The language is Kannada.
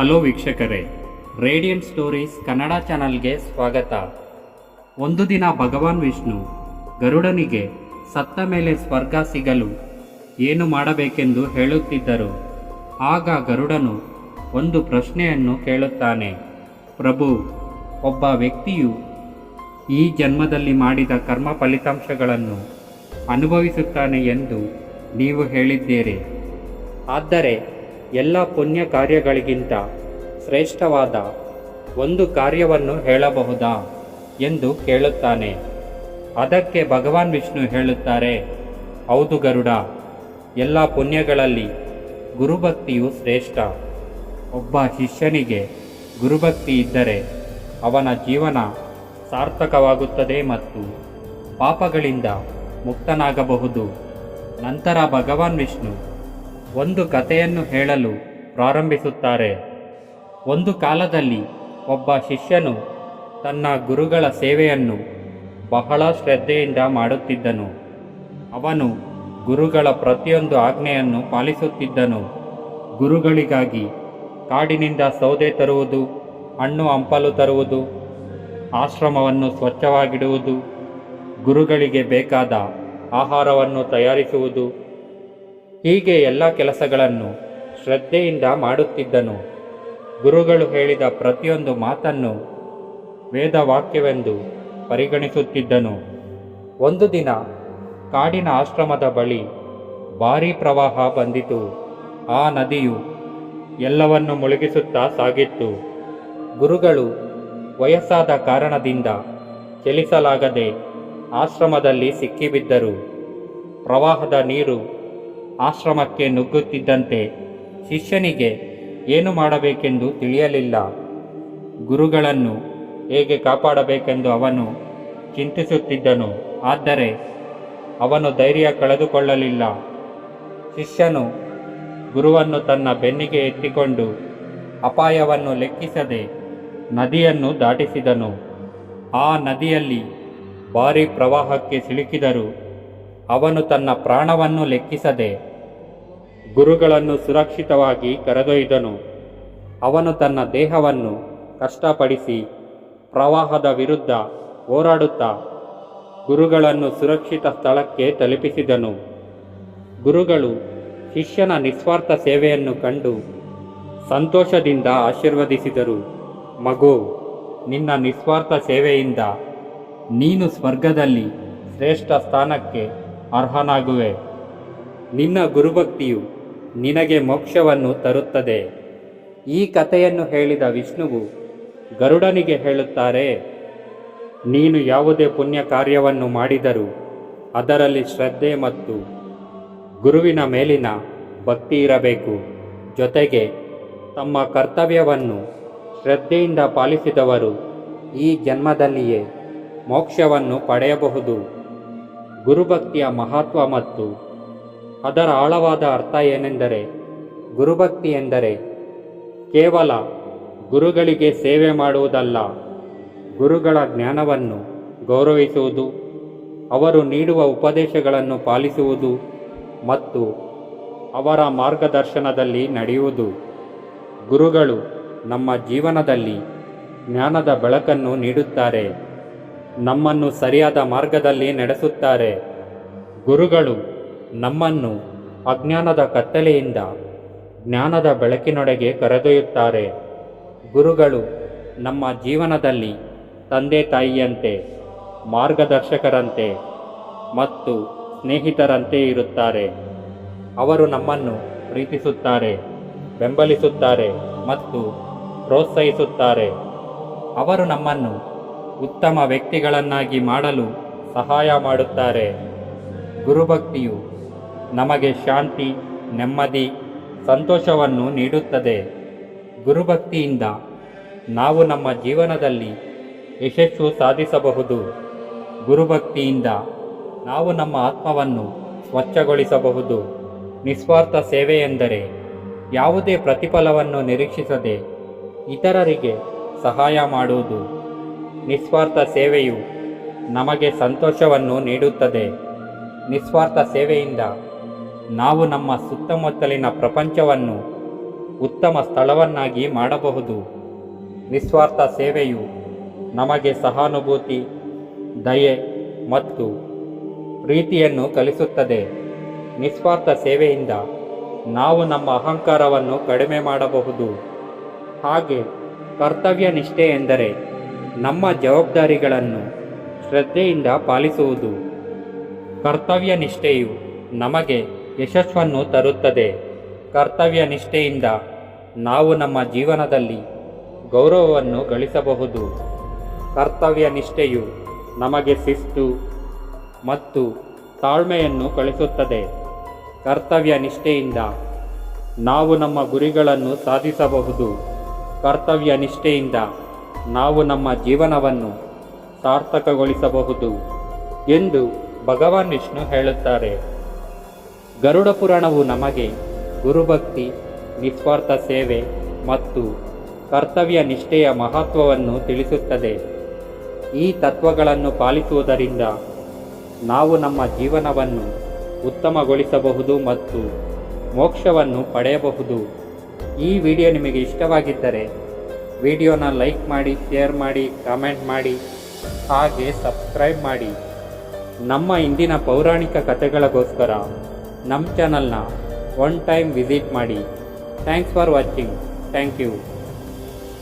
ಹಲೋ ವೀಕ್ಷಕರೇ ರೇಡಿಯಂಟ್ ಸ್ಟೋರೀಸ್ ಕನ್ನಡ ಚಾನಲ್ಗೆ ಸ್ವಾಗತ. ಒಂದು ದಿನ ಭಗವಾನ್ ವಿಷ್ಣು ಗರುಡನಿಗೆ ಸತ್ತ ಮೇಲೆ ಸ್ವರ್ಗ ಸಿಗಲು ಏನು ಮಾಡಬೇಕೆಂದು ಹೇಳುತ್ತಿದ್ದರು. ಆಗ ಗರುಡನು ಒಂದು ಪ್ರಶ್ನೆಯನ್ನು ಕೇಳುತ್ತಾನೆ. ಪ್ರಭು, ಒಬ್ಬ ವ್ಯಕ್ತಿಯು ಈ ಜನ್ಮದಲ್ಲಿ ಮಾಡಿದ ಕರ್ಮ ಫಲಿತಾಂಶಗಳನ್ನು ಅನುಭವಿಸುತ್ತಾನೆ ಎಂದು ನೀವು ಹೇಳಿದ್ದೀರಿ. ಆದರೆ ಎಲ್ಲ ಪುಣ್ಯ ಕಾರ್ಯಗಳಿಗಿಂತ ಶ್ರೇಷ್ಠವಾದ ಒಂದು ಕಾರ್ಯವನ್ನು ಹೇಳಬಹುದಾ ಎಂದು ಕೇಳುತ್ತಾನೆ. ಅದಕ್ಕೆ ಭಗವಾನ್ ವಿಷ್ಣು ಹೇಳುತ್ತಾರೆ, ಹೌದು ಗರುಡ, ಎಲ್ಲ ಪುಣ್ಯಗಳಲ್ಲಿ ಗುರುಭಕ್ತಿಯು ಶ್ರೇಷ್ಠ. ಒಬ್ಬ ಶಿಷ್ಯನಿಗೆ ಗುರುಭಕ್ತಿ ಇದ್ದರೆ ಅವನ ಜೀವನ ಸಾರ್ಥಕವಾಗುತ್ತದೆ ಮತ್ತು ಪಾಪಗಳಿಂದ ಮುಕ್ತನಾಗಬಹುದು. ನಂತರ ಭಗವಾನ್ ವಿಷ್ಣು ಒಂದು ಕಥೆಯನ್ನು ಹೇಳಲು ಪ್ರಾರಂಭಿಸುತ್ತಾರೆ. ಒಂದು ಕಾಲದಲ್ಲಿ ಒಬ್ಬ ಶಿಷ್ಯನು ತನ್ನ ಗುರುಗಳ ಸೇವೆಯನ್ನು ಬಹಳ ಶ್ರದ್ಧೆಯಿಂದ ಮಾಡುತ್ತಿದ್ದನು. ಅವನು ಗುರುಗಳ ಪ್ರತಿಯೊಂದು ಆಜ್ಞೆಯನ್ನು ಪಾಲಿಸುತ್ತಿದ್ದನು. ಗುರುಗಳಿಗಾಗಿ ಕಾಡಿನಿಂದ ಸೌದೆ ತರುವುದು, ಹಣ್ಣು ಹಂಪಲು ತರುವುದು, ಆಶ್ರಮವನ್ನು ಸ್ವಚ್ಛವಾಗಿಡುವುದು, ಗುರುಗಳಿಗೆ ಬೇಕಾದ ಆಹಾರವನ್ನು ತಯಾರಿಸುವುದು ಹೀಗೆ ಎಲ್ಲ ಕೆಲಸಗಳನ್ನು ಶ್ರದ್ಧೆಯಿಂದ ಮಾಡುತ್ತಿದ್ದನು. ಗುರುಗಳು ಹೇಳಿದ ಪ್ರತಿಯೊಂದು ಮಾತನ್ನು ವೇದವಾಕ್ಯವೆಂದು ಪರಿಗಣಿಸುತ್ತಿದ್ದನು. ಒಂದು ದಿನ ಕಾಡಿನ ಆಶ್ರಮದ ಬಳಿ ಭಾರೀ ಪ್ರವಾಹ ಬಂದಿತು. ಆ ನದಿಯು ಎಲ್ಲವನ್ನು ಮುಳುಗಿಸುತ್ತಾ ಸಾಗಿತ್ತು. ಗುರುಗಳು ವಯಸ್ಸಾದ ಕಾರಣದಿಂದ ಚಲಿಸಲಾಗದೆ ಆಶ್ರಮದಲ್ಲಿ ಸಿಕ್ಕಿಬಿದ್ದರು. ಪ್ರವಾಹದ ನೀರು ಆಶ್ರಮಕ್ಕೆ ನುಗ್ಗುತ್ತಿದ್ದಂತೆ ಶಿಷ್ಯನಿಗೆ ಏನು ಮಾಡಬೇಕೆಂದು ತಿಳಿಯಲಿಲ್ಲ. ಗುರುಗಳನ್ನು ಹೇಗೆ ಕಾಪಾಡಬೇಕೆಂದು ಅವನು ಚಿಂತಿಸುತ್ತಿದ್ದನು. ಆದರೆ ಅವನು ಧೈರ್ಯ ಕಳೆದುಕೊಳ್ಳಲಿಲ್ಲ. ಶಿಷ್ಯನು ಗುರುವನ್ನು ತನ್ನ ಬೆನ್ನಿಗೆ ಎತ್ತಿಕೊಂಡು ಅಪಾಯವನ್ನು ಲೆಕ್ಕಿಸದೆ ನದಿಯನ್ನು ದಾಟಿಸಿದನು. ಆ ನದಿಯಲ್ಲಿ ಭಾರೀ ಪ್ರವಾಹಕ್ಕೆ ಸಿಲುಕಿದರು ಅವನು ತನ್ನ ಪ್ರಾಣವನ್ನು ಲೆಕ್ಕಿಸದೆ ಗುರುಗಳನ್ನು ಸುರಕ್ಷಿತವಾಗಿ ಕರೆದೊಯ್ದನು. ಅವನು ತನ್ನ ದೇಹವನ್ನು ಕಷ್ಟಪಡಿಸಿ ಪ್ರವಾಹದ ವಿರುದ್ಧ ಹೋರಾಡುತ್ತಾ ಗುರುಗಳನ್ನು ಸುರಕ್ಷಿತ ಸ್ಥಳಕ್ಕೆ ತಲುಪಿಸಿದನು. ಗುರುಗಳು ಶಿಷ್ಯನ ನಿಸ್ವಾರ್ಥ ಸೇವೆಯನ್ನು ಕಂಡು ಸಂತೋಷದಿಂದ ಆಶೀರ್ವದಿಸಿದರು. ಮಗು, ನಿನ್ನ ನಿಸ್ವಾರ್ಥ ಸೇವೆಯಿಂದ ನೀನು ಸ್ವರ್ಗದಲ್ಲಿ ಶ್ರೇಷ್ಠ ಸ್ಥಾನಕ್ಕೆ ಅರ್ಹನಾಗುವೆ. ನಿನ್ನ ಗುರುಭಕ್ತಿಯು ನಿನಗೆ ಮೋಕ್ಷವನ್ನು ತರುತ್ತದೆ. ಈ ಕಥೆಯನ್ನು ಹೇಳಿದ ವಿಷ್ಣುವು ಗರುಡನಿಗೆ ಹೇಳುತ್ತಾರೆ, ನೀನು ಯಾವುದೇ ಪುಣ್ಯ ಕಾರ್ಯವನ್ನು ಮಾಡಿದರೂ ಅದರಲ್ಲಿ ಶ್ರದ್ಧೆ ಮತ್ತು ಗುರುವಿನ ಮೇಲಿನ ಭಕ್ತಿ ಇರಬೇಕು. ಜೊತೆಗೆ ತಮ್ಮ ಕರ್ತವ್ಯವನ್ನು ಶ್ರದ್ಧೆಯಿಂದ ಪಾಲಿಸಿದವರು ಈ ಜನ್ಮದಲ್ಲಿಯೇ ಮೋಕ್ಷವನ್ನು ಪಡೆಯಬಹುದು. ಗುರುಭಕ್ತಿಯ ಮಹತ್ವ ಮತ್ತು ಅದರ ಆಳವಾದ ಅರ್ಥ ಏನೆಂದರೆ, ಗುರುಭಕ್ತಿ ಎಂದರೆ ಕೇವಲ ಗುರುಗಳಿಗೆ ಸೇವೆ ಮಾಡುವುದಲ್ಲ, ಗುರುಗಳ ಜ್ಞಾನವನ್ನು ಗೌರವಿಸುವುದು, ಅವರು ನೀಡುವ ಉಪದೇಶಗಳನ್ನು ಪಾಲಿಸುವುದು ಮತ್ತು ಅವರ ಮಾರ್ಗದರ್ಶನದಲ್ಲಿ ನಡೆಯುವುದು. ಗುರುಗಳು ನಮ್ಮ ಜೀವನದಲ್ಲಿ ಜ್ಞಾನದ ಬೆಳಕನ್ನು ನೀಡುತ್ತಾರೆ, ನಮ್ಮನ್ನು ಸರಿಯಾದ ಮಾರ್ಗದಲ್ಲಿ ನಡೆಸುತ್ತಾರೆ. ಗುರುಗಳು ನಮ್ಮನ್ನು ಅಜ್ಞಾನದ ಕತ್ತಲೆಯಿಂದ ಜ್ಞಾನದ ಬೆಳಕಿನೊಡೆಗೆ ಕರೆದೊಯ್ಯುತ್ತಾರೆ. ಗುರುಗಳು ನಮ್ಮ ಜೀವನದಲ್ಲಿ ತಂದೆ ತಾಯಿಯಂತೆ, ಮಾರ್ಗದರ್ಶಕರಂತೆ ಮತ್ತು ಸ್ನೇಹಿತರಂತೆ ಇರುತ್ತಾರೆ. ಅವರು ನಮ್ಮನ್ನು ಪ್ರೀತಿಸುತ್ತಾರೆ, ಬೆಂಬಲಿಸುತ್ತಾರೆ ಮತ್ತು ಪ್ರೋತ್ಸಾಹಿಸುತ್ತಾರೆ. ಅವರು ನಮ್ಮನ್ನು ಉತ್ತಮ ವ್ಯಕ್ತಿಗಳನ್ನಾಗಿ ಮಾಡಲು ಸಹಾಯ ಮಾಡುತ್ತಾರೆ. ಗುರುಭಕ್ತಿಯು ನಮಗೆ ಶಾಂತಿ, ನೆಮ್ಮದಿ, ಸಂತೋಷವನ್ನು ನೀಡುತ್ತದೆ. ಗುರುಭಕ್ತಿಯಿಂದ ನಾವು ನಮ್ಮ ಜೀವನದಲ್ಲಿ ಯಶಸ್ಸು ಸಾಧಿಸಬಹುದು. ಗುರುಭಕ್ತಿಯಿಂದ ನಾವು ನಮ್ಮ ಆತ್ಮವನ್ನು ಸ್ವಚ್ಛಗೊಳಿಸಬಹುದು. ನಿಸ್ವಾರ್ಥ ಸೇವೆ ಎಂದರೆ ಯಾವುದೇ ಪ್ರತಿಫಲವನ್ನು ನಿರೀಕ್ಷಿಸದೆ ಇತರರಿಗೆ ಸಹಾಯ ಮಾಡುವುದು. ನಿಸ್ವಾರ್ಥ ಸೇವೆಯು ನಮಗೆ ಸಂತೋಷವನ್ನು ನೀಡುತ್ತದೆ. ನಿಸ್ವಾರ್ಥ ಸೇವೆಯಿಂದ ನಾವು ನಮ್ಮ ಸುತ್ತಮುತ್ತಲಿನ ಪ್ರಪಂಚವನ್ನು ಉತ್ತಮ ಸ್ಥಳವನ್ನಾಗಿ ಮಾಡಬಹುದು. ನಿಸ್ವಾರ್ಥ ಸೇವೆಯು ನಮಗೆ ಸಹಾನುಭೂತಿ, ದಯೆ ಮತ್ತು ಪ್ರೀತಿಯನ್ನು ಕಲಿಸುತ್ತದೆ. ನಿಸ್ವಾರ್ಥ ಸೇವೆಯಿಂದ ನಾವು ನಮ್ಮ ಅಹಂಕಾರವನ್ನು ಕಡಿಮೆ ಮಾಡಬಹುದು. ಹಾಗೆ ಕರ್ತವ್ಯ ನಿಷ್ಠೆ ಎಂದರೆ ನಮ್ಮ ಜವಾಬ್ದಾರಿಗಳನ್ನು ಶ್ರದ್ಧೆಯಿಂದ ಪಾಲಿಸುವುದು. ಕರ್ತವ್ಯ ನಿಷ್ಠೆಯು ನಮಗೆ ಯಶಸ್ಸನ್ನು ತರುತ್ತದೆ. ಕರ್ತವ್ಯ ನಿಷ್ಠೆಯಿಂದ ನಾವು ನಮ್ಮ ಜೀವನದಲ್ಲಿ ಗೌರವವನ್ನು ಗಳಿಸಬಹುದು. ಕರ್ತವ್ಯ ನಿಷ್ಠೆಯು ನಮಗೆ ಶಿಸ್ತು ಮತ್ತು ತಾಳ್ಮೆಯನ್ನು ಕಳಿಸುತ್ತದೆ. ಕರ್ತವ್ಯ ನಿಷ್ಠೆಯಿಂದ ನಾವು ನಮ್ಮ ಗುರಿಗಳನ್ನು ಸಾಧಿಸಬಹುದು. ಕರ್ತವ್ಯ ನಿಷ್ಠೆಯಿಂದ ನಾವು ನಮ್ಮ ಜೀವನವನ್ನು ಸಾರ್ಥಕಗೊಳಿಸಬಹುದು ಎಂದು ಭಗವಾನ್ ವಿಷ್ಣು ಹೇಳುತ್ತಾರೆ. ಗರುಡ ಪುರಾಣವು ನಮಗೆ ಗುರುಭಕ್ತಿ, ನಿಸ್ವಾರ್ಥ ಸೇವೆ ಮತ್ತು ಕರ್ತವ್ಯ ನಿಷ್ಠೆಯ ಮಹತ್ವವನ್ನು ತಿಳಿಸುತ್ತದೆ. ಈ ತತ್ವಗಳನ್ನು ಪಾಲಿಸುವುದರಿಂದ ನಾವು ನಮ್ಮ ಜೀವನವನ್ನು ಉತ್ತಮಗೊಳಿಸಬಹುದು ಮತ್ತು ಮೋಕ್ಷವನ್ನು ಪಡೆಯಬಹುದು. ಈ ವಿಡಿಯೋ ನಿಮಗೆ ಇಷ್ಟವಾಗಿದ್ದರೆ ವಿಡಿಯೋನ ಲೈಕ್ ಮಾಡಿ, ಶೇರ್ ಮಾಡಿ, ಕಾಮೆಂಟ್ ಮಾಡಿ, ಹಾಗೆ ಸಬ್ಸ್ಕ್ರೈಬ್ ಮಾಡಿ. ನಮ್ಮ ಇಂದಿನ ಪೌರಾಣಿಕ ಕಥೆಗಳಿಗೋಸ್ಕರ ನಮ್ಮ ಚಾನಲ್ನ ಒನ್ ಟೈಮ್ ವಿಸಿಟ್ ಮಾಡಿ. Thanks for watching thank you